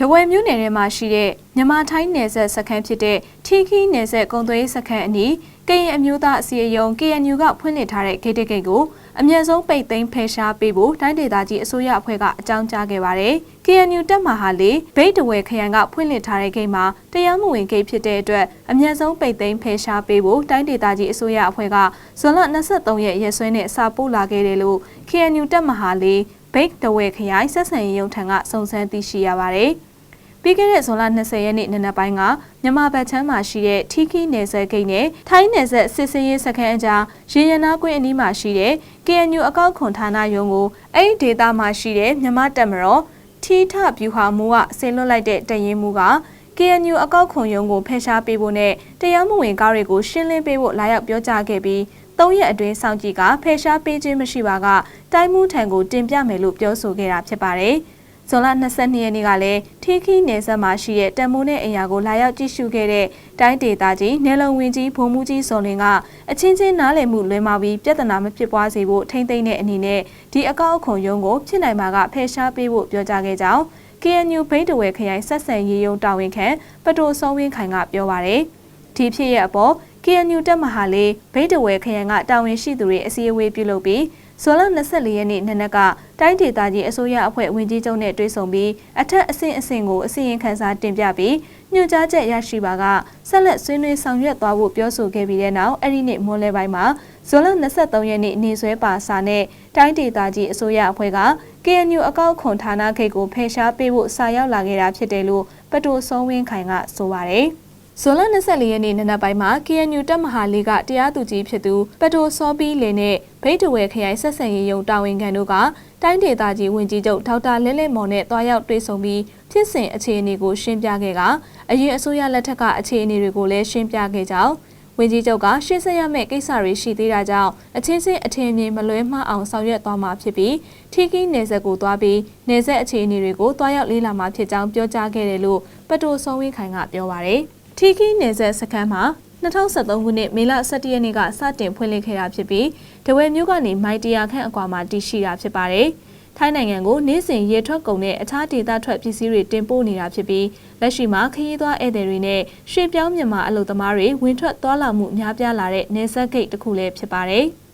တဝယ်မြို့နယ်ထဲမှာရှိတဲ့မြန်မာထိုင်းနယ်ဆက်စခန်းဖြစ်တဲ့ထီခီနယ်ဆက်ကုံသွေးစခန်းအနီးကရင်အမျိုးသားအစည်းအရုံး KNU ကဖွင့်လှစ်ထားတဲ့ဂိတ်တဂိတ်ကိုအမြင့်ဆုံးပိတ်သိမ်းဖယ်ရှားပေးဖို့တိုင်းဒေသကြီးအစိုးရအဖွဲ့ကအကြောင်းကြားခဲ့ပါတယ်။ KNU တက်မှာဟာလေဘိတ်တဝယ်ခရိုင်ကဖွင့်လှစ်ထားတဲ့ဂိတ်မှာတရားမဝင်ဂိတ်ဖြစ်တဲ့အတွက်အမြင့်ဆုံးပိတ်သိမ်းဖယ်ရှားပေးဖို့တိုင်းဒေသကြီးအစိုးရအဖွဲ့ကဇွန်လ23ရက်ရက်စွဲနဲ့စာပို့လာခဲ့တယ်လို့ KNU တက်မှာဟာလေဘိတ်တဝယ်ခရိုင်ဆက်ဆံရေးရုံးထံကစုံစမ်းသိရှိရပါတယ်။ ပြီးခဲ့တဲ့ဇွန်လ20ရက်နေ့နံနက်ပိုင်းကမြန်မာဘက်ချမ်းမှာရှိတဲ့ထီခီနယ်စပ်ဂိတ်နဲ့ထိုင်းနယ်စပ်စစ်ဆေးရေးစခန်းအကြားရေရနာကွင်းအနီးမှာရှိတဲ့ KNU အကောက်ခွန်ဌာနရုံးကိုအဲ့ဒီဒေသမှာရှိတဲ့မြန်မာတပ်မတော်ထီထဗျူဟာမူကဆင်လွတ်လိုက်တဲ့တရင်မူက KNU အကောက်ခွန်ရုံးကိုဖယ်ရှားပေးဖို့နဲ့တရားမဝင်ကားတွေကိုရှင်းလင်းပေးဖို့လာရောက်ပြောကြားခဲ့ပြီး၃ရက်အတွင်းစောင့်ကြည့်ကဖယ်ရှားပေးခြင်းမရှိပါကတိုင်းမှုထံကိုတင်ပြမယ်လို့ပြောဆိုခဲ့တာဖြစ်ပါတယ်။ ဇွန်လ22ရက်နေ့ကလည်းထီခီနယ်စပ်မှာရှိတဲ့တန်မိုးနဲ့အရာကိုလာရောက်ကြည့်ရှုခဲ့တဲ့တိုင်းဒေသကြီးနယ်လုံဝင်ကြီးဗိုလ်မှူးကြီးစော်လင်းကအချင်းချင်းနားလည်မှုလွဲမှာပြီးပြဿနာမဖြစ်ပွားစေဖို့ထိမ့်သိမ့်တဲ့အနေနဲ့ဒီအကောက်အခွန်ရုံးကိုဖြစ်နိုင်မှာကဖယ်ရှားပေးဖို့ပြောကြားခဲ့ကြောင်း KNU ဘိတ်တဝဲခရိုင်ဆက်ဆံရေးရုံးတာဝန်ခံပတိုစောဝင်းခိုင်ကပြောပါရယ်ဒီဖြစ်ရဲ့အပေါ် KNU တက်မဟာလေးဘိတ်တဝဲခရိုင်ကတာဝန်ရှိသူတွေအစည်းအဝေးပြုလုပ်ပြီး ဇွန်လ24ရက်နေ့နနက်ကတိုင်းဒေသကြီးအစိုးရအဖွဲ့ဝင်ကြီးချုပ်နဲ့တွေ့ဆုံပြီးအထက်အဆင့်အဆင့်ကိုအစီရင်ခံစာတင်ပြပြီးညွှန်ကြားချက်ရရှိပါကဆက်လက်ဆွေးနွေးဆောင်ရွက်သွားဖို့ပြောဆိုခဲ့ပြီးတဲ့နောက်အဲ့ဒီနေ့မွန်းလွဲပိုင်းမှာဇွန်လ23ရက်နေ့နေဆွဲပါစာနဲ့တိုင်းဒေသကြီးအစိုးရအဖွဲ့က KNU အကောက်ခွန်ဌာနခိတ်ကိုဖယ်ရှားပေးဖို့စာရောက်လာခဲ့တာဖြစ်တယ်လို့ပတိုဆုံးဝင်းခိုင်ကဆိုပါတယ်။ ဇွန်လ24ရက်နေ့နနက်ပိုင်းမှာ KNU တပ်မဟာလေးကတရားသူကြီးဖြစ်သူပတိုစောပီးလင်နဲ့ဗိတ်တဝဲခရိုင်ဆက်ဆံရေးရုံတာဝန်ခံတို့ကတိုင်းဒေသကြီးဝန်ကြီးချုပ်ဒေါက်တာလဲလဲမော်နဲ့တွားရောက်တွေ့ဆုံပြီးဖြစ်စဉ်အခြေအနေကိုရှင်းပြခဲ့ကအရင်အစိုးရလက်ထက်ကအခြေအနေတွေကိုလည်းရှင်းပြခဲ့ကြောင်းဝန်ကြီးချုပ်ကရှင်းဆက်ရမယ့်ကိစ္စတွေရှိသေးတာကြောင့်အချင်းချင်းအထင်မြင်မလွဲမှားအောင်ဆောင်ရွက်သွားမှာဖြစ်ပြီးထီကီနယ်ဆက်ကိုသွားပြီးနယ်ဆက်အခြေအနေတွေကိုတွားရောက်လေးလာမှာဖြစ်ကြောင်းပြောကြားခဲ့တယ်လို့ပတိုစောဝင်းခိုင်ကပြောပါရယ် ထီခီနယ်ဆက်စခန်းမှာ2023ခုနှစ်မေလ17ရက်နေ့ကစတင်ဖွင့်လှစ်ခဲ့တာဖြစ်ပြီးတဝဲမြို့ကနေမိုင်တရာခန့်အကွာမှာတည်ရှိတာဖြစ်ပါတယ်။ထိုင်းနိုင်ငံကိုနေ့စဉ်ရေထွက်ကုန်တဲ့အခြားဒေသထွက်ပစ္စည်းတွေတင်ပို့နေတာဖြစ်ပြီးလက်ရှိမှာခရီးသွားဧည့်သည်တွေနဲ့ရွှေပြောင်းမြန်မာအလုပ်သမားတွေဝင်ထွက်သွားလာမှုများပြားလာတဲ့နယ်စပ်ဂိတ်တစ်ခုလည်းဖြစ်ပါတယ်။